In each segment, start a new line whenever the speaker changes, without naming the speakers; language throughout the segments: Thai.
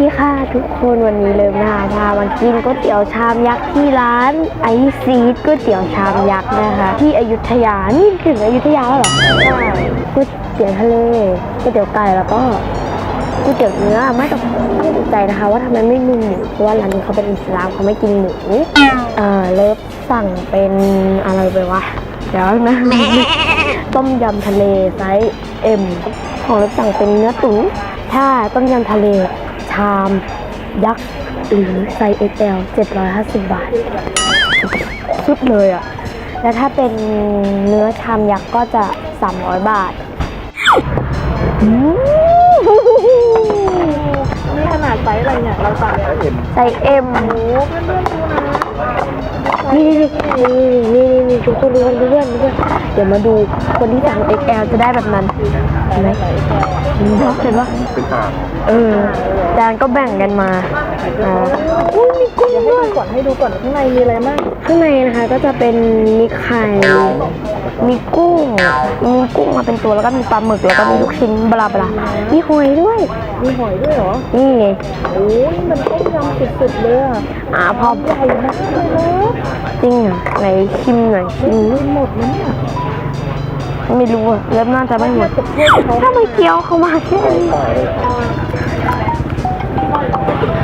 ดีค่ะทุกคนวันนี้เลยมาพามากินก๋วยเตี๋ยวชามยักษ์ที่ร้านไอซีดก๋วยเตี๋ยวชามยักษ์นะคะ ที่อยุธยา นี่ถึงอยุธยาแล้วหรอใช่ก๋วยเตี๋ยวทะเลก๋วยเตี๋ยวไก่แล้วก็ก๋วยเตี๋ยวเนื้อไม่ต้องไม่ติดใจนะคะ ว่าทำไมไม่มีหมูเพราะว่าร้านนี้เขาเป็นอิสลามเขาไม่กินหมูเออเลิฟสั่งเป็นอะไรไปวะเดี๋ยวนะต้มยำทะเลไซส์เอ็มของเลิฟสั่งเป็นเนื้อตุ๋นถ้าต้มยำทะเลามยักษ์หรือไซส์ XL 750 บาท สุดเลยอะ แล้วถ้าเป็นเนื้อชามยักษ์ก็จะ 300 บาทอืม
นี่ขนาดไซส์อะไรเนี่ย เราสั่งเนี่ย
ไซส์ M
โอ้เพื่อนๆดูนะ
นี่นี่นี่นี่นี่ทุกคนดูกันเพื่อนเพื่อนเดี๋ยวมาดูคนที่สั่ง XL จะได้แบบนั้นเห็นไหมเห็นปะเห็นปะ
เป็นอ่าง
เออจานก็แบ่งกันมาอ่าอุ้ยมีกุ้ง
ด้ว
ย
ก่อนให้ดูก่อนข้างในมีอะไรบ้าง
ข้างในนะคะก็จะเป็นมีไข่ มีกุ้ง มีกุ้งมาเป็นตัวแล้วก็มีปลาหมึกแล้วก็มีลูกชิ้นบลาบลามีหอยด้วย
มีหอยด้วยเหรอ
นี่ไง
โอ้นี่มันต้มยำสุดๆเลยอะ
อ่าพอ
ใหญ่มากเลยนะ
จริงอะไหนชิมหน่อยชิม
กินหมดนะเนี่ย
ไม่รู้อะเริ่มน่าจะไม่หมด
กับเพื่อนเขา
ถ้าไม่เกี๊ยวเข้ามาแค่นี้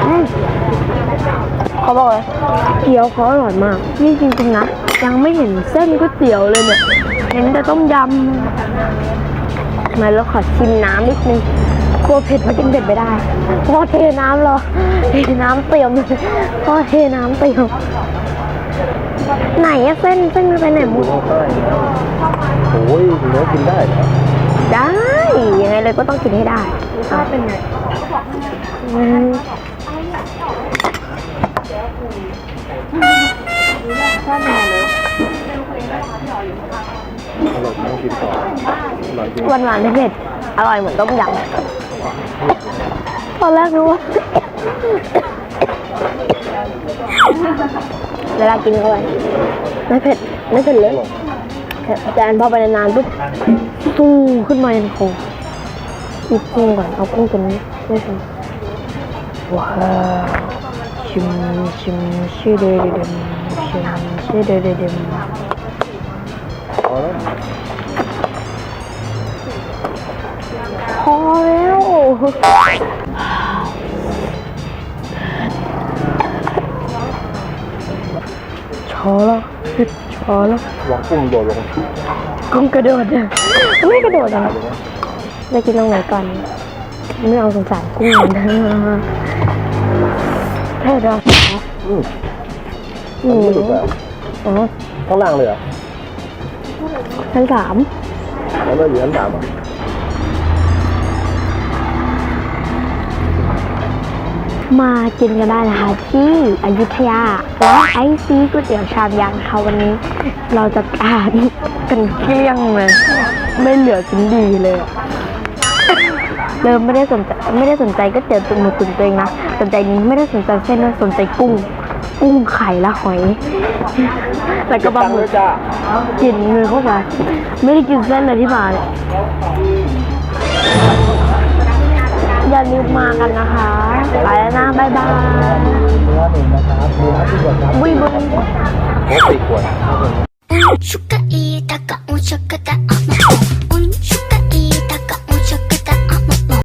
อืมเขาบอกเลยเกี๊ยวเขาอร่อยมากนี่จริงๆนะยังไม่เห็นเส้นก๋วยเตี๋ยวเลยเนี่ยเห็นแต่ต้มยำมาแล้วขอชิมน้ำนิดนึง กลัวเผ็ดมากินเผ็ดไม่ได้เพราะเทน้ำรอเทน้ำเตรียมเพราะเทน้ำเตรียมไหนอะเส้นเส้นมันไปไหนหมด
โอ้ยเนื้อกินได้เหรอ
ได้ยังไงเลยก็ต้องกินให้ได้
รสชาติเป็นไง
อืม
ชาติเป็นไงเลย
อร่อยต้องกินต่ออร่อยจริง
หวานหวานๆเผ็ดๆอร่อยเหมือนต้มยำ ตอนแรกรู้ว่าเวลากินเข้าไปไม่เผ็ดไม่เผ็ดเลยแต่อันพอไปนานๆปุ๊บสู้ขึ้นมาในคอหยิบกุ้งก่อนเอากุ้งตัวนี้กุ้งตัวนี้ว้าวชิมชิมชื่อเดเดเดมชิมชื่อเดเดเดม
พอแล้ว
พอแล้วชอแล้วชอแล้ว
ลองกุ้งโดดลง
กุ้งกระโดดเนี่ยไม่กระโดดอะจะกินตรงไหนก่อน ไม่เอาสงสารกุ้งนะแค่เดียว
อืม
หมู
ไม่หลุดเลย
อ๋อ
ข้างล่างเลยเหรอ
ชั้นสาม
แล้วเราอยู่ชั้นสามอะ
มากินกันได้นะคะ ที่อยุธยาร้านไอซีก๋วยเตี๋ยวชามยักษ์นะคะวันนี้ เราจะการกันเกลี้ยงเลย ไม่เหลือชิ้นดีเลยอะเริ่มไม่ได้สนใจไม่ได้สนใจก็เตี๋ยวตุ่มหมูตุ๋นตัวเองนะสนใจนี้ไม่ได้สนใจเส้นด้วยสนใจกุ้ง กุ้งไข่และหอยแล้วก็ปลาหมึก
จ้า
กินเลยเข้าไปไม่ได้กินเส้นเลยที่มาเนี่ย อย่าลืมมากันนะคะ ไปแล้วนะบายบาย
วิบุญโอ้ยขว
ด ชุกกะ
อีตะกะ
อุชุกกะกะออกมา